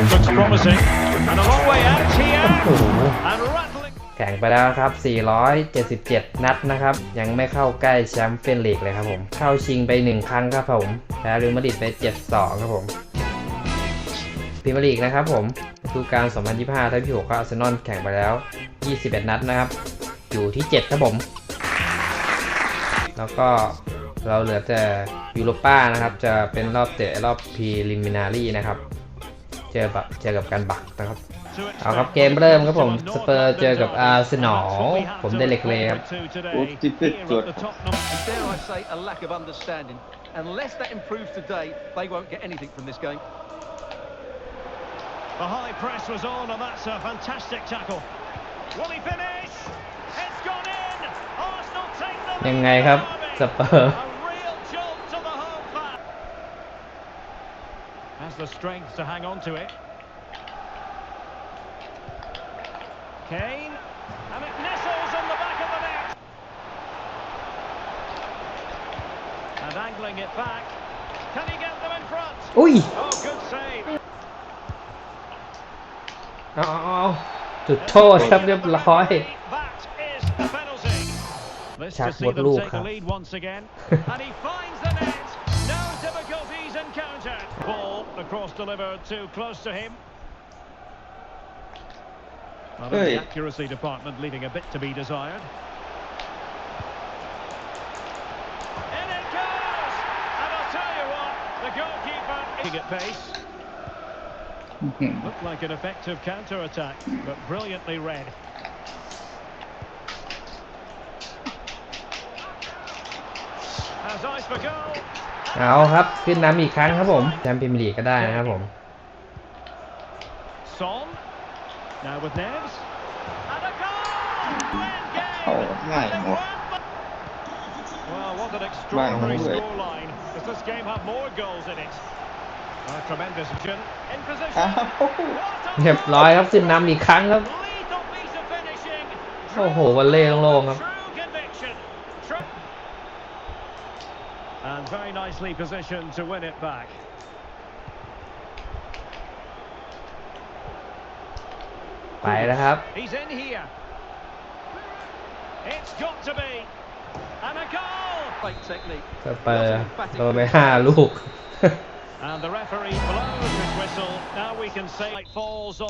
แข่งไปแล้วครับ 477 นัดนะครับ ยังไม่เข้าใกล้แชมป์เปีนลีกเลยครับผม เข้าชิงไป1ครั้งครับ ผมแพ้ริมาดริดไป 7-2 ครับผมพรีเมียร์ลีกนะครับ ผมฤดูกาล2025ทับ26ก็อาร์เซนอลแข่งไปแล้ว 21 นัดนะครับ อยู่ที่7ครับผม แล้วก็เราเหลือแต่ยูโรป้านะครับ จะเป็นรอบเตะรอบพรีลิมินารีนะครับจอแบบเจอกับการบักนะครับเอาครับเกมเริ่มครับผมสเปอร์เจอกับอาร์เซนอลผมได้เล็กเลยครับยังไงครับสเปอร์ the strength to hang on to it. Kane, and it nestles in the back of the net. And angling it back. Can he get them in front? Oi! Oh, good save. Oh, them up take the lead once again, and he finds the net cross delivered too close to him. Well, hey. The accuracy department leaving a bit to be desired. In it goes! And I'll tell you what, the goalkeeper is at pace. Looked like an effective counter-attack, but brilliantly read. Has eyes for goal. เอาครับ ขึ้นนำอีกครั้งครับผมแชมเปี้ยนลีกก็ได้นะครับผมโอ้ง่ายหมดบ้เลยเรียบร้อยครับ ขึ้นนำอีกครั้งครับโอ้โหวันเล่โลงๆครับ And very nicely positioned to win it back. He's in here. It's got to be. And a goal. Great technique. Ah, and the referee blows his whistle. Now we can say it falls on.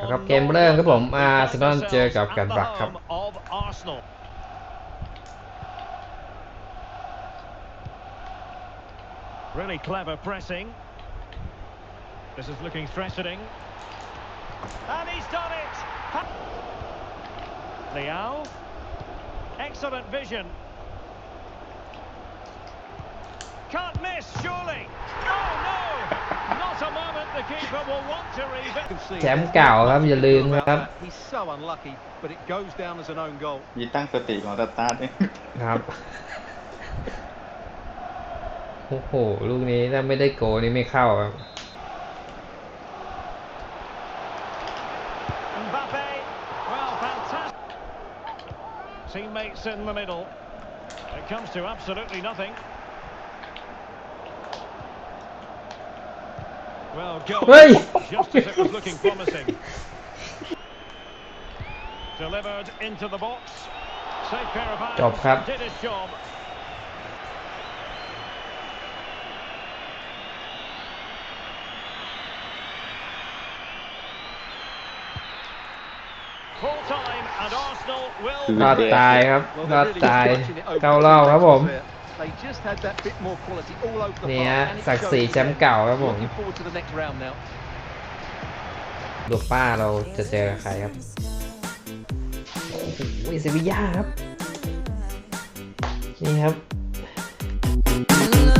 Really clever pressing. This is looking threatening. And he's done it! Liao. Excellent vision. Can't miss, surely. Oh, no! Not a moment the keeper will want to revisit. แชมป์เก่าครับอย่าลืมครับ He's so unlucky, but it goes down as an own goal. มีตั้งสติก่อนสตาร์ทเองครับ โอ้โหลูกนี้ถ้าไม่ได้โกนี่ ไม่เข้าครับเฮ้ยจบครับรอดตายครับรอดตายเก้าเล่าครับผมนี่ฮะศักดิ์ศรีแชมป์เก่าครับผมดูป้าเราจะเจอใครครับโอ้ยเซบียาครับนี่ครับ